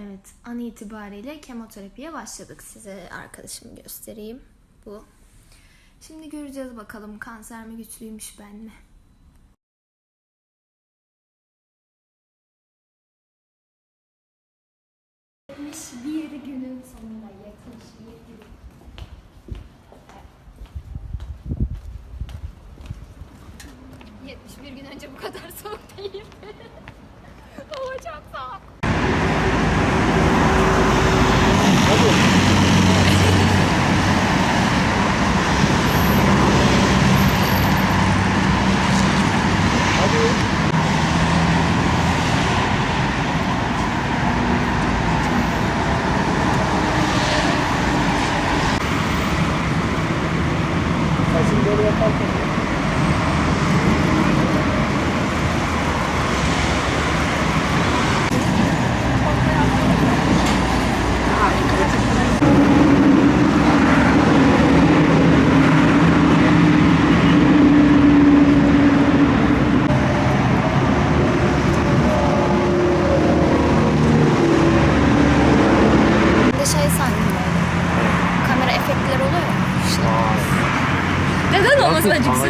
Evet, an itibariyle kemoterapiye başladık. Size arkadaşımı göstereyim. Bu. Şimdi göreceğiz bakalım kanser mi güçlüymüş ben mi? bir günün sonunda 71 gün. ...71 gün önce bu kadar soğuk değildi. Hava çok soğuk. pozwać bzylu.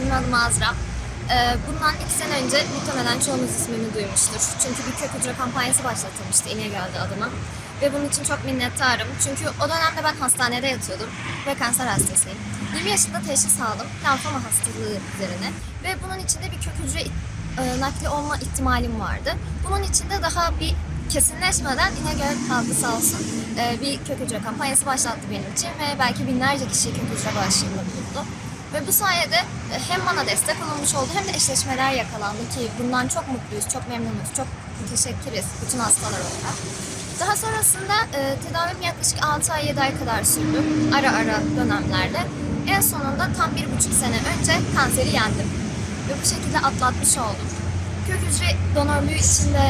Benim adım Azra. Ee, bundan iki sene önce muhtemelen çoğunuz ismimi duymuştur. Çünkü bir kök hücre kampanyası başlatılmıştı İnegöl'de adıma. Ve bunun için çok minnettarım. Çünkü o dönemde ben hastanede yatıyordum ve kanser hastasıyım. 20 yaşında teşhis aldım, lenfoma hastalığı üzerine. Ve bunun içinde bir kök hücre e, nakli olma ihtimalim vardı. Bunun içinde daha bir kesinleşmeden İnegöl halkı sağ olsun e, bir kök hücre kampanyası başlattı benim için ve belki binlerce kişi kök hücre bağışında bulundu. Ve bu sayede e, hem bana destek olunmuş oldu hem de eşleşmeler yakalandı ki bundan çok mutluyuz, çok memnunuz, çok müteşekkiriz bütün hastalar olarak. Daha sonrasında e, tedavim yaklaşık 6 ay 7 ay kadar sürdü. Ara ara dönemlerde. En sonunda tam bir buçuk sene önce kanseri yendim. Ve bu şekilde atlatmış oldum. Kök hücre donörlüğü için de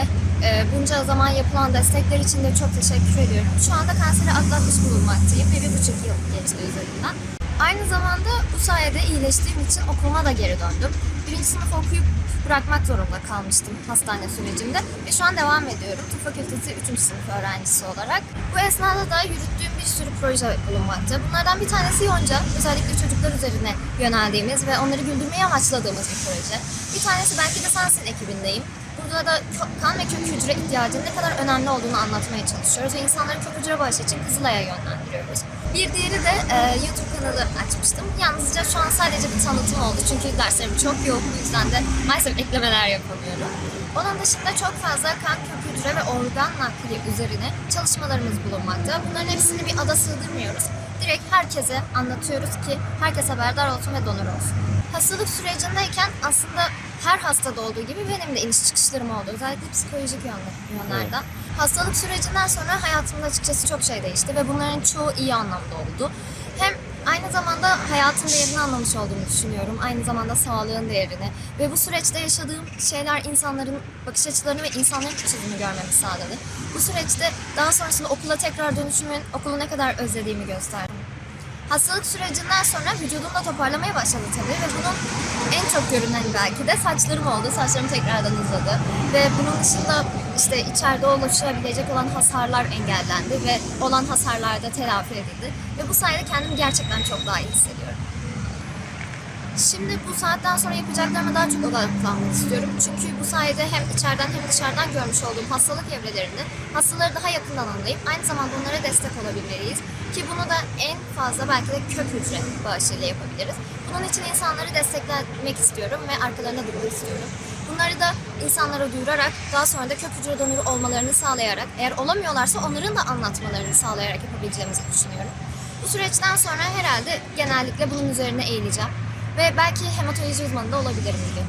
e, bunca zaman yapılan destekler için de çok teşekkür ediyorum. Şu anda kanseri atlatmış bulunmaktayım ve bir buçuk yıl geçti üzerinden. Aynı zamanda bu sayede iyileştiğim için okuluma da geri döndüm. Birinci sınıf okuyup bırakmak zorunda kalmıştım hastane sürecinde ve şu an devam ediyorum. Tıp Fakültesi 3. sınıf öğrencisi olarak. Bu esnada da yürüttüğüm bir sürü proje bulunmakta. Bunlardan bir tanesi Yonca. Özellikle çocuklar üzerine yöneldiğimiz ve onları güldürmeyi amaçladığımız bir proje. Bir tanesi Belki de Sensin ekibindeyim. Burada kan ve kök hücre ihtiyacının ne kadar önemli olduğunu anlatmaya çalışıyoruz ve insanları kök hücre bağışı için Kızılay'a yönlendiriyoruz. Bir diğeri de e, YouTube kanalı açmıştım. Yalnızca şu an sadece bir tanıtım oldu çünkü derslerim çok yoğun bu yüzden de maalesef eklemeler yapamıyorum. Onun dışında çok fazla kan kök hücre ve organ nakli üzerine çalışmalarımız bulunmakta. Bunların hepsini bir ada sığdırmıyoruz. Direkt herkese anlatıyoruz ki herkes haberdar olsun ve donör olsun. Hastalık sürecindeyken aslında her hastada olduğu gibi benim de iniş çıkışlarım oldu. Özellikle psikolojik yönlerden. Hastalık sürecinden sonra hayatımda açıkçası çok şey değişti ve bunların çoğu iyi anlamda oldu. Hem aynı zamanda hayatın değerini anlamış olduğumu düşünüyorum. Aynı zamanda sağlığın değerini. Ve bu süreçte yaşadığım şeyler insanların bakış açılarını ve insanların yüzünü görmemi sağladı. Bu süreçte daha sonrasında okula tekrar dönüşümün okulu ne kadar özlediğimi gösterdi. Hastalık sürecinden sonra vücudum da toparlamaya başladı tabii ve bunun en çok görünen belki de saçlarım oldu. Saçlarım tekrardan uzadı ve bunun dışında işte içeride oluşabilecek olan hasarlar engellendi ve olan hasarlar da telafi edildi. Ve bu sayede kendimi gerçekten çok daha iyi hissediyorum. Şimdi bu saatten sonra yapacaklarıma daha çok odaklanmak istiyorum. Çünkü bu sayede hem içeriden hem dışarıdan görmüş olduğum hastalık evrelerini, hastaları daha yakından anlayıp aynı zamanda onlara destek olabilmeliyiz. Ki bunu da en fazla belki de kök hücre bağışıyla yapabiliriz. Bunun için insanları desteklemek istiyorum ve arkalarına durmak istiyorum. Bunları da insanlara duyurarak, daha sonra da kök hücre donörü olmalarını sağlayarak, eğer olamıyorlarsa onların da anlatmalarını sağlayarak yapabileceğimizi düşünüyorum. Bu süreçten sonra herhalde genellikle bunun üzerine eğileceğim. Ve belki hematoloji uzmanı da olabilirim bir.